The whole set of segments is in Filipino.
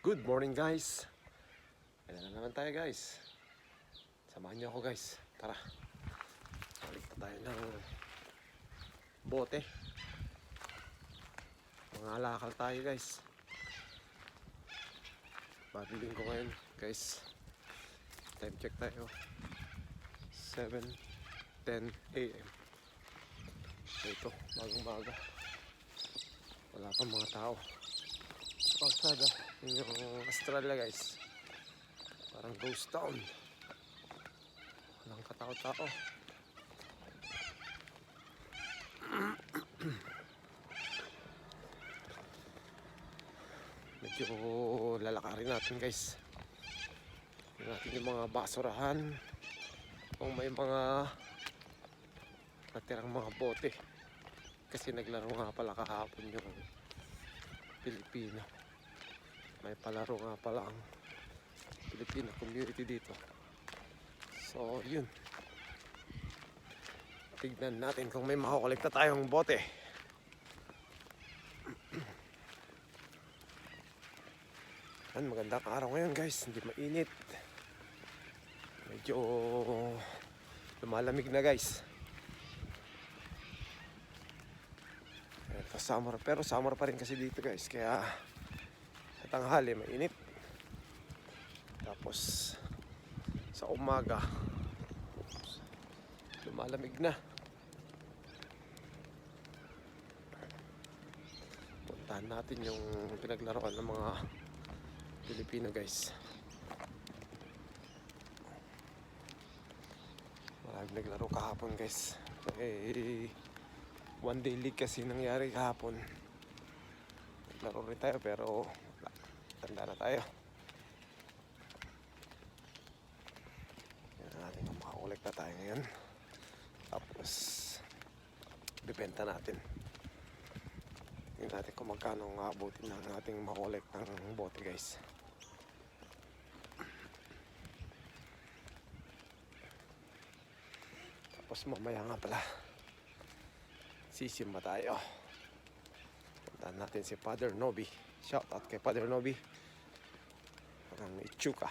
Good morning guys. Kailan na naman tayo guys. Samahan niyo ako guys. Tara. Balik na tayo ng bote. Mga alakal tayo guys. Bagong ko ngayon guys. Time check tayo. 7.10 a.m. Ito, bagong baga. Wala pa mga tao. Pausada yung Australia guys. Parang ghost town. Walang katao-tao. Medyo lalakarin natin guys. Tingnan natin yung mga basurahan. Kung may mga Natirang mga bote. Kasi naglaro nga pala kahapon yung Pilipino may palaro nga pala ang Filipino community dito. So yun. Tignan natin kung may makakolekta tayong bote. Yan, magandang araw ngayon guys. Hindi mainit. Medyo lumalamig na guys. Ito summer. Pero summer pa rin kasi dito guys. Kaya tanghali mainit. Tapos sa umaga lumalamig na. Puntahan natin yung pinaglaruan ng mga Pilipino guys. Maraming naglaro kahapon guys. Eh one day league kasi nangyari kahapon. Naglaro rin tayo pero. Tanda na tayo. Yan natin kung makakolekta tayo ngayon. Tapos bibenta natin. Tingnan natin kung magkano ang abutin ng ating makolek ng bote guys. Tapos mamaya nga pala sisimba tayo. Puntahan natin si Father Nobi shout out kay Father Nobi ng Ichuka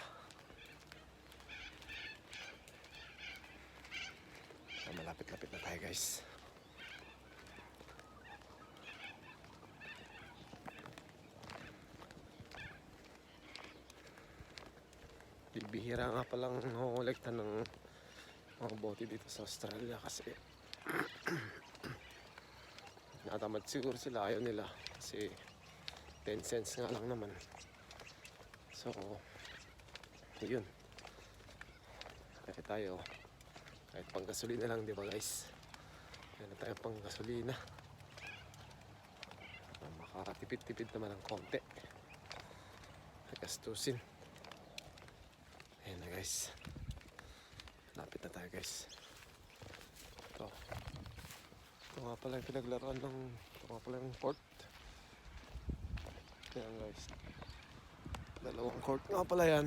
so, malapit-lapit na tayo guys bibihira nga palang nangongolekta ng mga bote dito sa Australia kasi natamad siguro sila ayaw nila kasi 10 cents nga lang naman. So yun kaya tayo kahit pang gasolina lang di ba guys? Na tayo pang gasolina. Ah, makakatipid-tipid naman ng konti. Nagastusin ayan na guys. Lapit na tayo guys. Ito. Ito nga pala yung pinaglaruan ng ito nga pala yung court ayan guys. Dalawang court nga pala yan.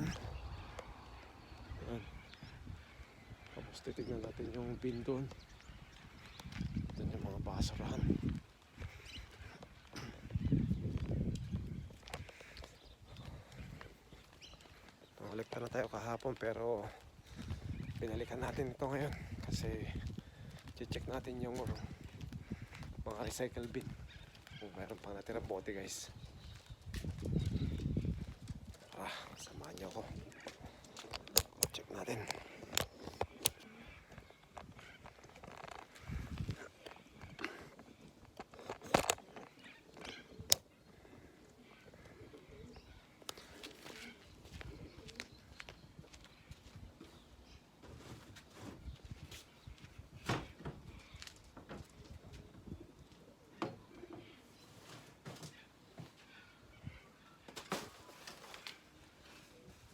Ayan. Tapos titignan natin yung pin doon. Doon yung mga basurahan. Nakolekta na tayo kahapon pero pinalikan natin ito ngayon kasi check natin yung mga recycle bin. Kung mayroon pang natira bote guys tara samahan niyo ako check natin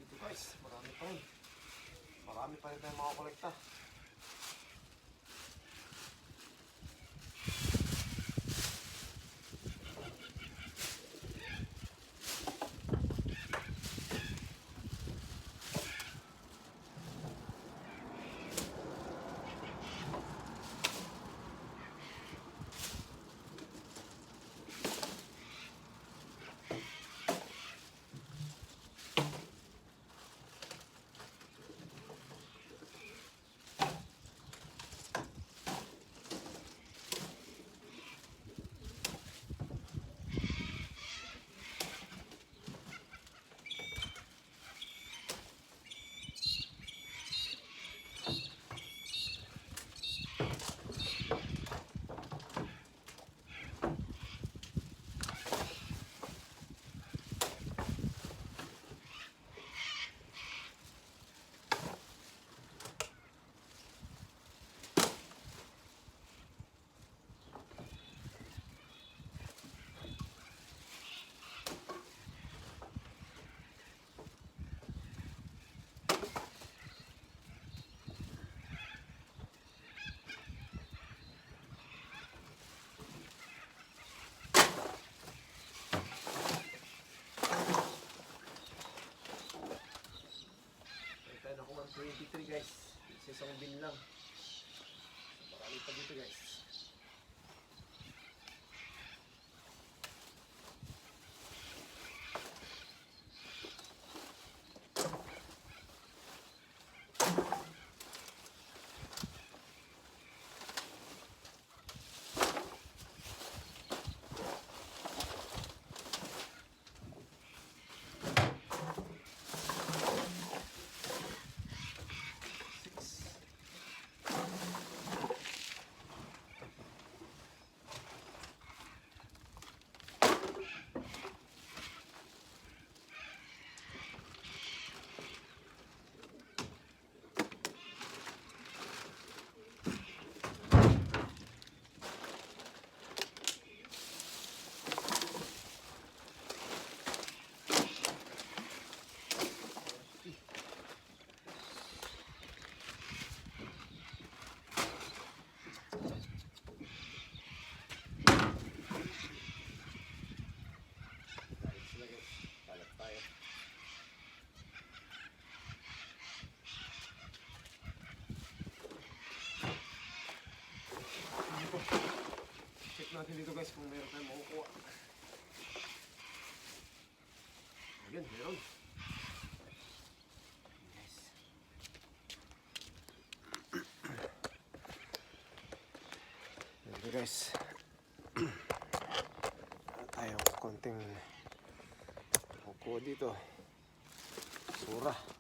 dito guys marami pa rin marami pa rin 23 guys. Isa isang bin lang. Natin dito guys kung meron tayong makukuha. Ayun, meron. Yes. Ito guys. Tayong konting makukuha dito. Sura. Iwan.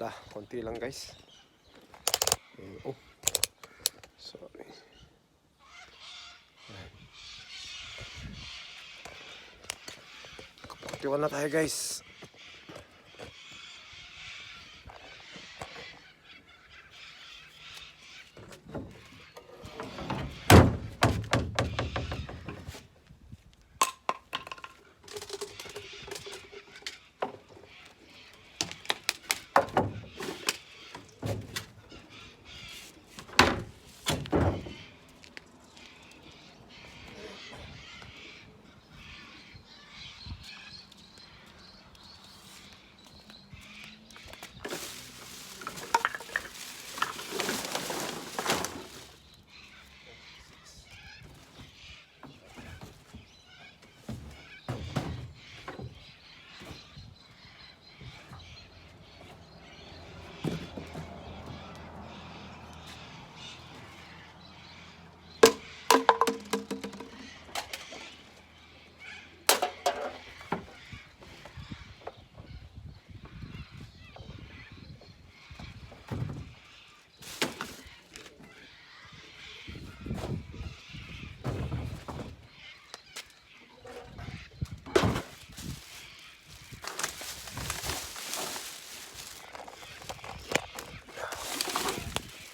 Wala, konti lang guys. Eh, oh. Sorry. Ayan. Kapag na tayo guys.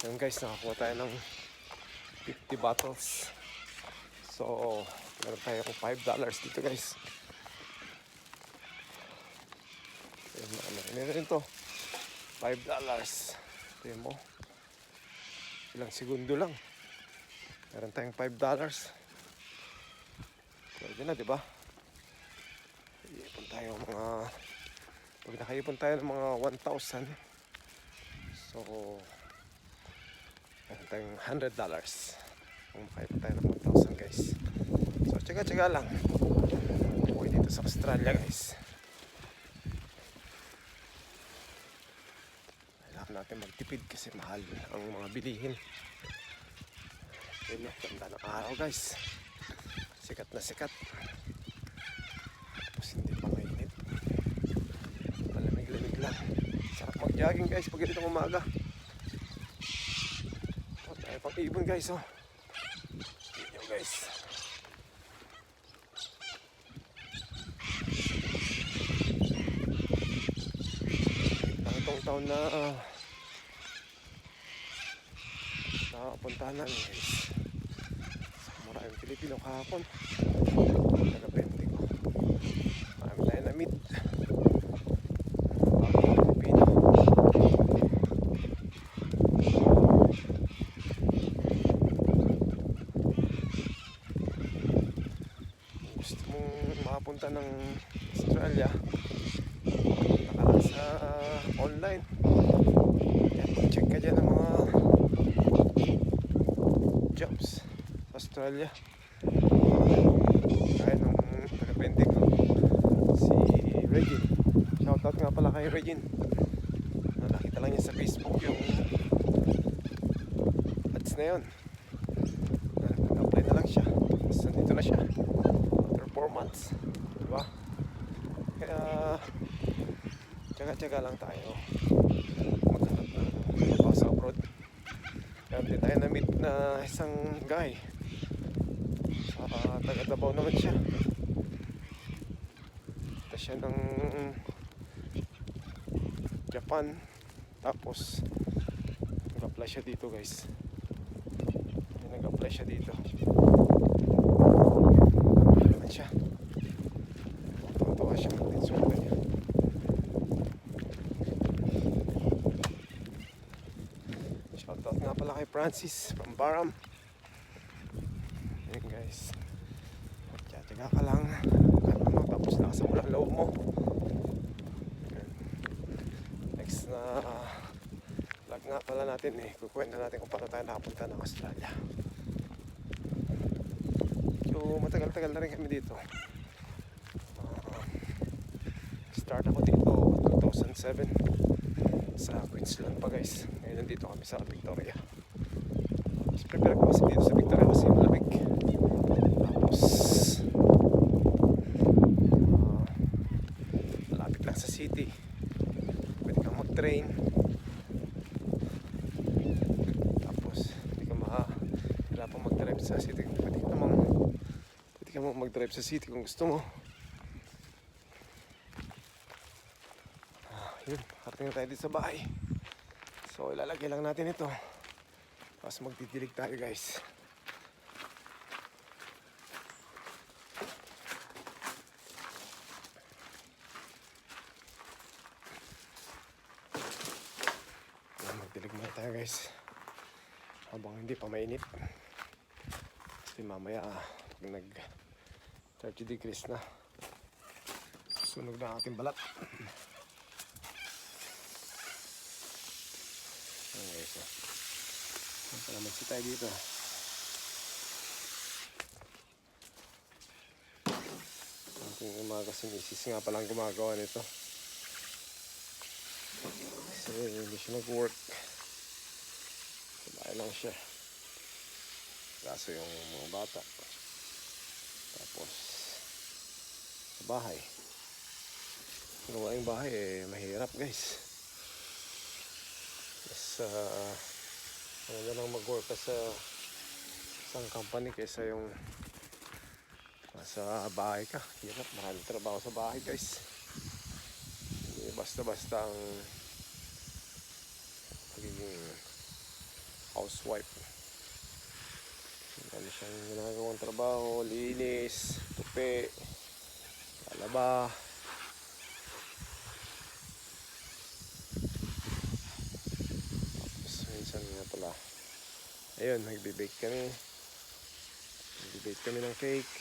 Ayan guys, nakakuha tayo ng 50 bottles. So, meron tayo ng 5 dollars dito guys. Ayan, ano, ano rin to? 5 dollars. Tingnan mo. Ilang segundo lang. Meron tayong 5 dollars. Pwede na, di ba? Iipon tayo mga... Pag nakaipon tayo ng mga 1,000. So, tayong 100 dollars. Kung makaipon tayo ng 1,000 guys. So, tsaga-tsaga lang. Buhay dito sa Australia guys. Kailangan natin magtipid kasi mahal ang mga bilihin. Yun na, ganda ng araw guys. Sikat na sikat. Tapos hindi pa mainit. Malamig-lamig lang. Sarap mag-jogging guys pag ganitong umaga. Pang-ibon guys, oh. Yun guys. Itong taon na uh, nakapuntahan namin guys. Sa maraming Pilipino kahapon. Australia. Kaya nung taga-20 ko si Regine shoutout nga pala kay Regine Na nakita lang niya sa Facebook yung ads na yun. Na nag-apply na lang siya. Tapos nandito na siya. After 4 months. Diba? Kaya tsaga-tsaga lang tayo. Maghanap ng sa abroad. Kaya tayo na-meet na isang guy sa taga Davao naman siya Punta siya ng Japan tapos nag-apply siya dito guys nag-apply siya dito naman siya. Tuwa siya sweldo niya. Shoutout nga pala kay Francis from Baram. Yun guys. Tiyatyaga ka lang. Kahit ano, tapos nakasamula ang loob mo. Next na vlog nga pala natin eh. Kukwento natin kung paano tayo nakapunta ng Australia. So matagal-tagal na rin kami dito. Ah, start ako dito 2007 sa Queensland pa guys. Ngayon nandito kami sa Victoria. Mas prepare ko kasi dito sa Victoria kasi malamig. Tapos ah, malapit lang sa city. Pwede kang mag-train. Tapos hindi ka mahirapan mag-drive sa city. Pwede ka namang Pwede mag-drive sa city kung gusto mo. Ah, yun, karating na tayo dito sa bahay. So, ilalagay lang natin ito. Tapos magdidilig tayo guys. Magdilig muna tayo guys. Habang hindi pa mainit. Kasi mamaya ah, pag nag 30 degrees na. Sunog na ating balat. Ayan guys. Ayan pala magsi tayo dito? Ating umaga si misis nga palang gumagawa nito. Kasi hindi siya nag-work. Sabay lang siya. Kaso yung mga bata. Tapos bahay. Gawa yung bahay eh mahirap guys. Mas uh, ano lang mag-work ka sa isang company kaysa yung nasa bahay ka. Hirap maraming trabaho sa bahay guys. Hindi basta basta ang pagiging housewife. Dami siyang ginagawang trabaho, linis, tupi, lalaba. Tapos minsan nga pala, ayun, nagbe-bake kami. Nagbe-bake kami ng cake.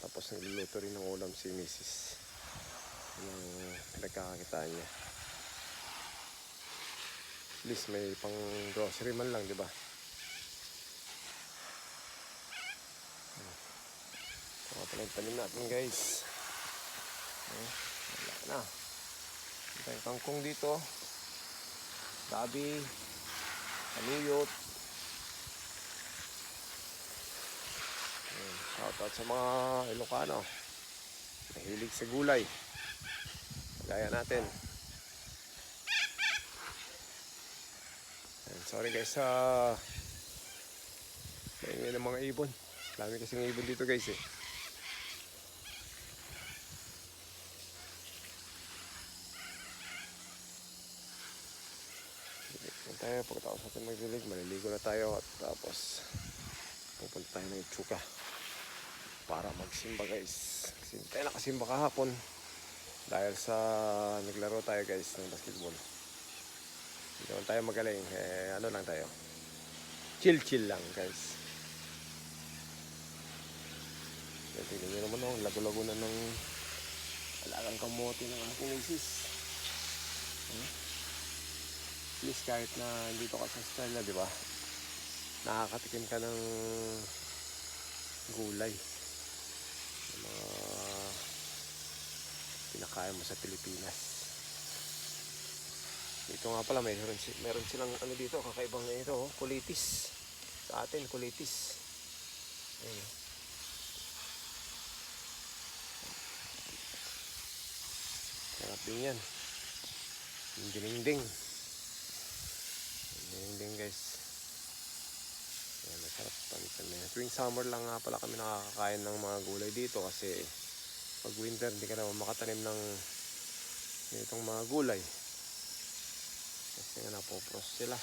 Tapos nagluluto rin ng ulam si Mrs. Yung pinagkakakitaan niya. At least may pang grocery man lang, di ba? Mga pala yung tanim natin guys. Oh, wala na. Ito yung kangkong dito. Gabi. Kanuyot. Ayan, Shoutout sa mga Ilocano. Mahilig sa gulay. Gaya natin. Ayan, sorry guys sa Maingay ng mga ibon. Dami kasing ibon dito guys eh. Yan tayo, pagkatapos natin magdilig, maliligo na tayo at tapos pupunta tayo ng Chuka para magsimba guys. Kasi tayo nakasimba kahapon dahil sa naglaro tayo guys ng basketball. Hindi naman tayo magaling, eh ano lang tayo. Chill chill lang guys. Kaya tingnan nyo naman oh, lago-lago na ng alagang kamote ng aking misis. Hmm? Least kahit na dito ka sa Australia, di ba? Nakakatikim ka ng gulay. Mga pinakain mo sa Pilipinas. Dito nga pala, meron, meron silang ano dito, kakaibang na ito, oh, kulitis. Sa atin, kulitis. Ayun. Sarap din yan. Yung dinding. Dinding guys. Yan, masarap yan. Tuwing summer lang nga pala kami nakakakain ng mga gulay dito kasi pag winter hindi ka naman makatanim ng itong mga gulay. Kasi nga napopros sila.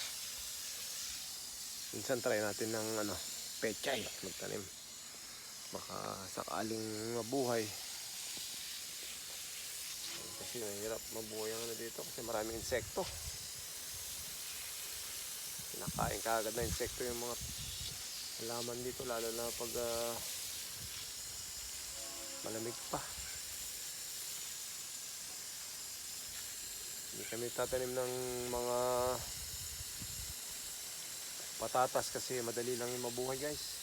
Minsan try natin ng ano, pechay magtanim. Baka sakaling mabuhay. Kasi mahirap mabuhay ang ano dito kasi maraming insekto. Kinakain ka agad na insekto yung mga halaman dito lalo na pag ah, malamig pa. Hindi kami tatanim ng mga patatas kasi madali lang yung mabuhay guys.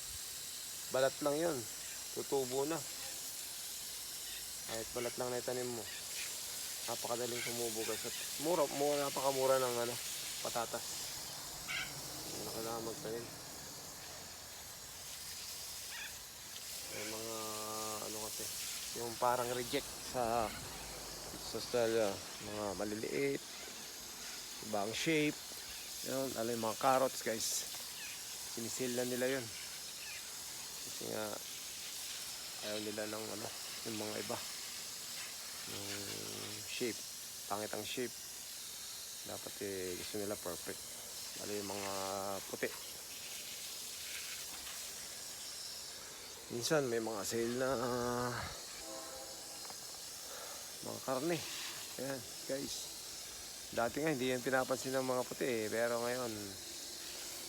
Balat lang yun. Tutubo na. Kahit balat lang na itanim mo. Napakadaling tumubo guys. At mura, mura, napakamura ng ano, patatas. Kailangan magtanim. May mga ano kasi, yung parang reject sa sa Australia, mga maliliit, ibang shape, yun, ano yung mga carrots guys, sinisil nila yun. Kasi nga, ayaw nila ng ano, yung mga iba, yung shape, pangit ang shape. Dapat eh, gusto nila perfect. Lalo yung mga puti. Minsan may mga sale na ah, mga karne. Ayan, guys. Dati nga hindi yan pinapansin ng mga puti eh. Pero ngayon,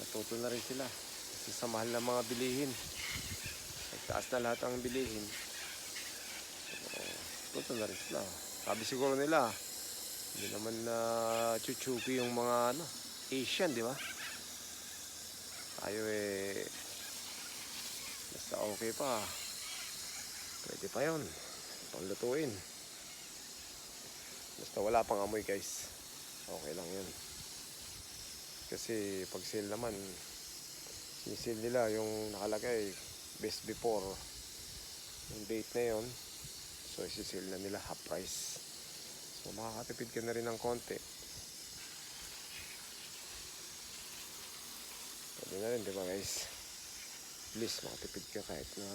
natuto na rin sila. Kasi sa mahal ng mga bilihin. Nagtaas na lahat ang bilihin. So, na rin sila. Sabi siguro nila, hindi naman na chuchuki yung mga ano, Asian, di ba? Tayo eh, basta okay pa. Pwede pa yun. Panglutuin. Basta wala pang amoy guys. Okay lang yun. Kasi pag sale naman, sinisil nila yung nakalagay best before yung date na yun. So isisil na nila half price. So makakatipid ka na rin ng konti. Pwede na rin, di ba guys? Please, makatipid ka kahit na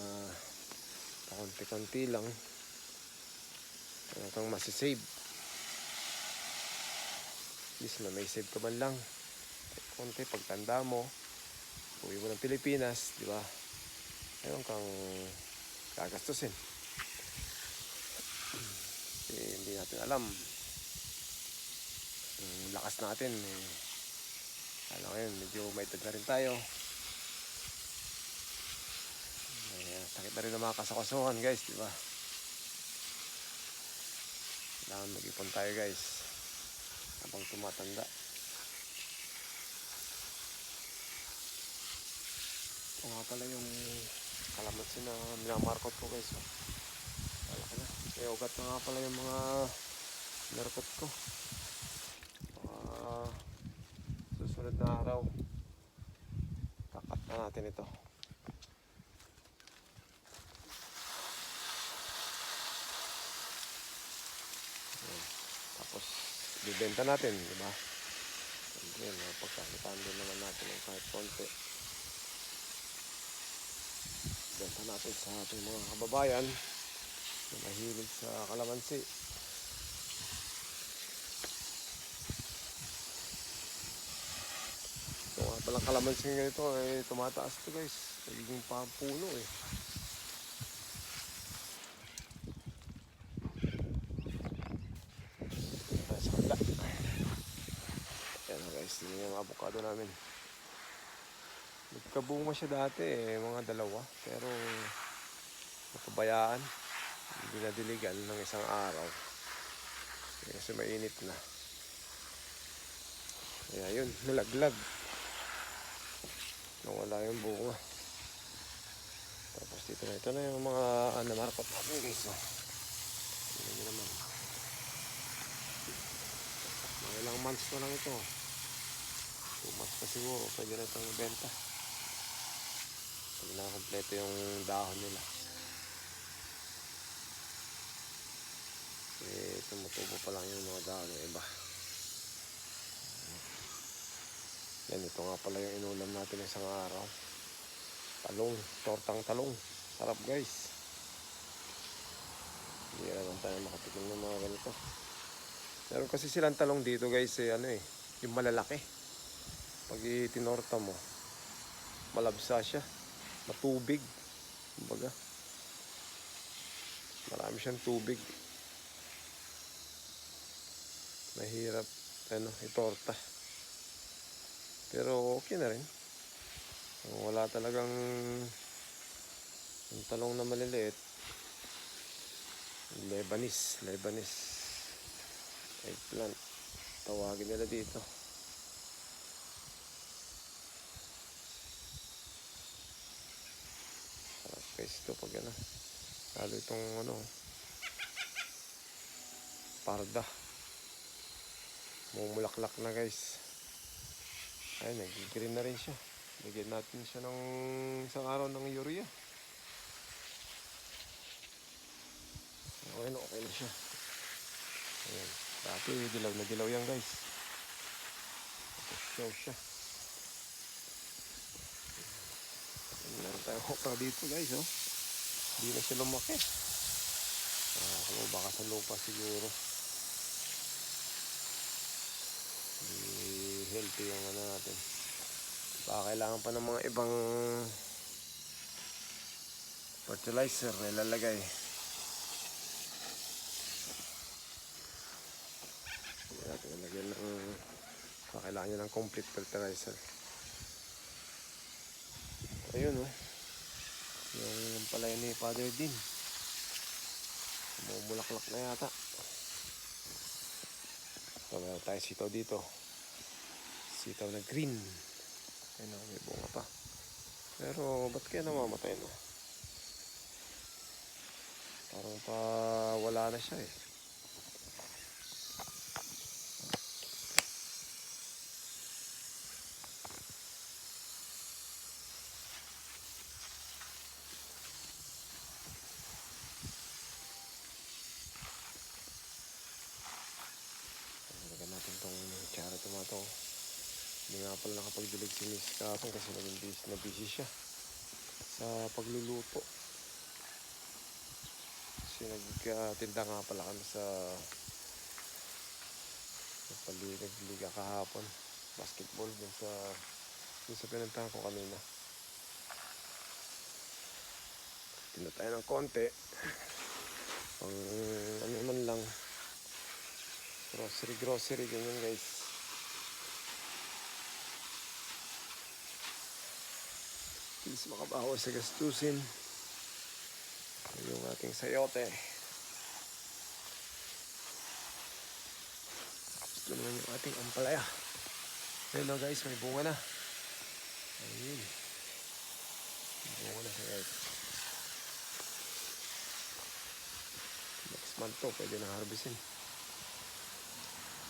pakunti-kunti lang. Ano kang masisave. At least na may save ka man lang. Konti, pagtanda mo, uwi mo ng Pilipinas, di ba? Meron kang gagastusin. Kasi hindi natin alam. Ang lakas natin, eh, ano ngayon, medyo edad na rin tayo. Eh, sakit na rin ng mga kasakasuhan guys, di ba? Kailangan mag-ipon tayo guys. Habang tumatanda. Ito nga pala yung kalamansi na minamarkot ko guys. Oh. Malaki na. May ugat na nga pala yung mga narkot ko. Ah, susunod na araw. Kakat na natin ito. Tapos bibenta natin di ba? Ayan, pagkakitaan din naman natin ng kahit konti. Benta natin sa ating mga kababayan na mahilig sa kalamansi palang kalamansin ganito eh, tumataas to guys. Nagiging pampuno eh. Sa kabila. Guys, yun yung avocado namin. Nagkabunga siya dati eh, mga dalawa. Pero napabayaan. Hindi na diligan ng isang araw. Kasi mainit na. Kaya yun, nalaglag. Nawala yung bunga. Tapos dito na, ito na yung mga uh, namarkot natin guys. Oh. Tingnan nyo naman. Mga ilang months na lang ito. Two months pa siguro, pwede na itong benta. Pag nakakompleto yung dahon nila. Eh, tumutubo pa lang yung mga dahon ng iba. Yan, ito nga pala yung inulam natin isang araw. Talong, tortang talong. Sarap guys. Hindi naman tayo makatikim ng mga ganito. Meron kasi silang talong dito guys, eh, ano eh, yung malalaki. Pag itinorta mo, malabsa siya. Matubig. Kumbaga. Marami siyang tubig. Mahirap, ano, itorta. Pero okay na rin. Wala talagang yung talong na maliliit. Lebanese, Lebanese eggplant. Tawagin nila dito. Sarap guys ito pag ano. Lalo itong ano. Parda. Mumulaklak na guys. Ay, nag-green na rin siya. Bigyan natin siya ng isang araw ng urea. Okay na, okay na siya. Ayan. Dati, dilaw na dilaw yan guys. Show siya. Meron tayong okra dito guys, oh. Hindi na siya lumaki. Ah, baka sa lupa siguro. Hindi healthy yung ano natin. Baka kailangan pa ng mga ibang fertilizer na ilalagay. Baka kailangan niya ng complete fertilizer. Ayun oh. Yung palay ni Father Dean. Bumulaklak na yata. So, meron tayo sitaw dito. Sitaw na green. Ayun oh, may bunga pa. Pero, ba't kaya namamatay no? Parang pa wala na siya eh. Lagyan natin tong cherry tomato. Hindi nga pala nakapagdilig si Miss kahapon kasi naging busy, na busy siya sa pagluluto. Kasi nagtinda nga pala kami sa sa paliga kahapon. Basketball dun sa dun sa pinuntahan ko kanina. Tinda tayo ng konti. Pang ano man lang. Grocery, grocery, ganyan guys. Please makabawas sa gastusin. Yung ating sayote. Ito naman yung ating ampalaya. Ayun o guys, may bunga na. Ayun. Bunga na guys. Next month to, pwede na harvestin.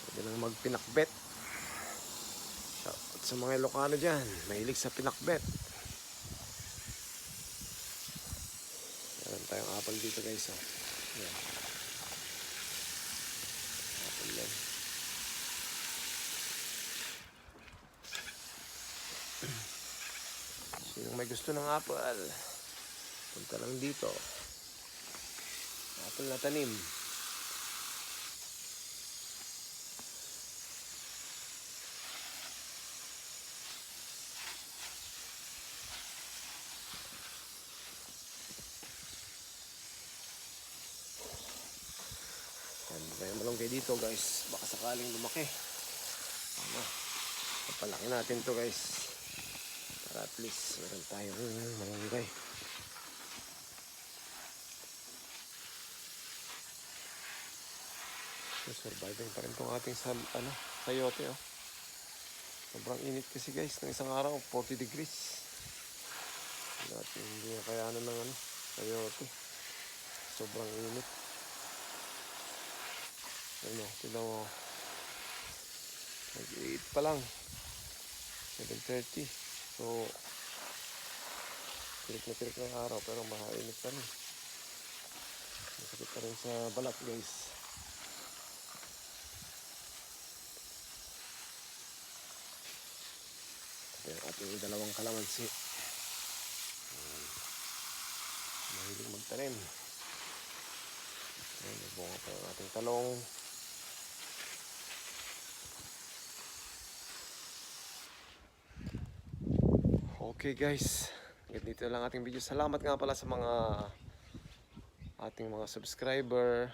Pwede nang magpinakbet. Shoutout sa mga Ilocano dyan. Mahilig sa pinakbet. Meron tayong apple dito guys. Oh. Yan. Apple yan. Sino may gusto ng apple? Punta lang dito. Apple na tanim. Ilagay dito guys. Baka sakaling lumaki. Ano? Papalaki natin to guys. Para at least meron tayong malunggay. So, surviving pa rin tong ating sal, ano, sayote oh. Sobrang init kasi guys, ng isang araw, 40 degrees. Dati hindi na kayanan ng ano, sayote. Sobrang init. Ano, tignan mo. Nag-8 pa lang. 7.30. So, tirik na tirik ng araw pero mahainit pa rin. Masakit pa rin sa balat guys. Yung ating dalawang kalamansi. Mahilig magtanim. Ayan, bunga pa yung ating talong. Okay guys, hanggang dito lang ating video. Salamat nga pala sa mga ating mga subscriber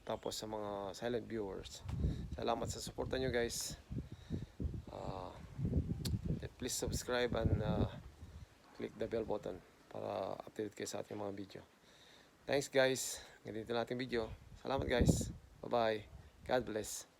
tapos sa mga silent viewers. Salamat sa suporta nyo guys. Ah, please subscribe and uh, click the bell button para update kayo sa ating mga video. Thanks guys. Hanggang dito lang ating video. Salamat guys. Bye bye. God bless.